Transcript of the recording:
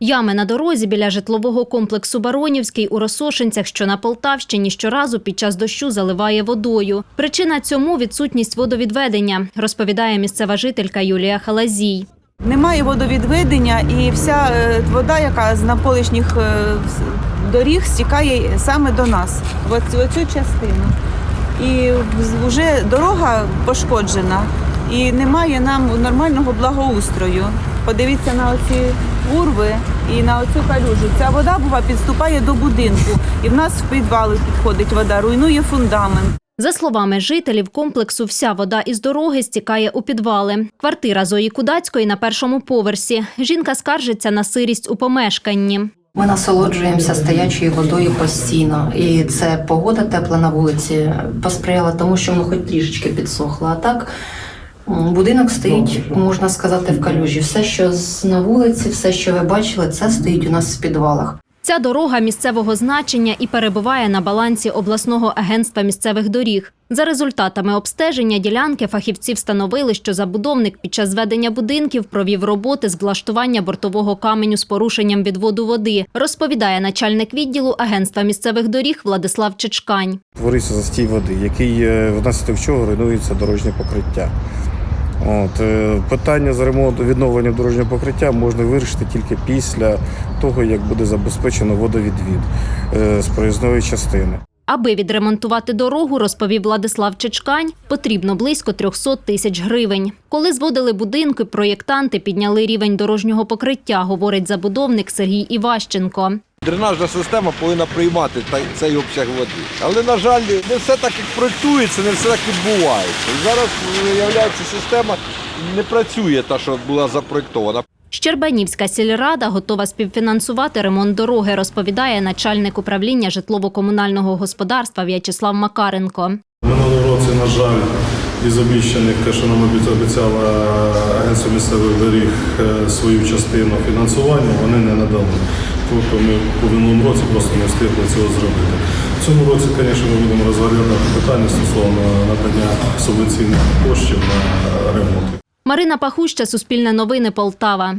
Ями на дорозі біля житлового комплексу Баронівський у Росошинцях, що на Полтавщині, щоразу під час дощу заливає водою. Причина цьому відсутність водовідведення, розповідає місцева жителька Юлія Халазій. Немає водовідведення, і вся е, вода, яка з навколишніх е, доріг стікає саме до нас, в оцю, частину. І вже дорога пошкоджена, і немає нам нормального благоустрою. Подивіться на оці урви і на оцю калюжу. Ця вода бува підступає до будинку, і в нас в підвали підходить вода, руйнує фундамент. За словами жителів комплексу, вся вода із дороги стікає у підвали. Квартира Зої Кудацької на першому поверсі. Жінка скаржиться на сирість у помешканні. Ми насолоджуємося стоячою водою постійно, і це погода тепла на вулиці посприяла тому, що воно хоч трішечки підсохло. А так будинок стоїть, можна сказати, в калюжі. Все, що з- на вулиці, все, що ви бачили, це стоїть у нас в підвалах. Ця дорога місцевого значення і перебуває на балансі обласного агентства місцевих доріг. За результатами обстеження ділянки фахівці встановили, що забудовник під час зведення будинків провів роботи з влаштування бортового каменю з порушенням відводу води, розповідає начальник відділу агентства місцевих доріг Владислав Чечкань. Твориться застій води, який е, внаслідок чого руйнується дорожнє покриття. От, е, питання з ремонту відновлення дорожнього покриття можна вирішити тільки після того, як буде забезпечено водовідвід е, з проїзної частини. Аби відремонтувати дорогу, розповів Владислав Чечкань, потрібно близько 300 тисяч гривень. Коли зводили будинки, проєктанти підняли рівень дорожнього покриття, говорить забудовник Сергій Іващенко. Дренажна система повинна приймати та- цей обсяг води. Але, на жаль, не все так, як проєктується, не все так відбувається. І зараз, виявляється, система не працює та, що була запроєктована. Щербанівська сільрада готова співфінансувати ремонт дороги, розповідає начальник управління житлово-комунального господарства В'ячеслав Макаренко. Минулого році, на жаль, із обіцяних, те, що нам обіця- обіцяла агентство місцевих доріг е, свою частину фінансування, вони не надали. Тобто ми у минулому році просто не встигли цього зробити. В цьому році, звісно, ми будемо розглядати питання стосовно надання субвенційних коштів на ремонт. Марина Пахуща, Суспільне новини, Полтава.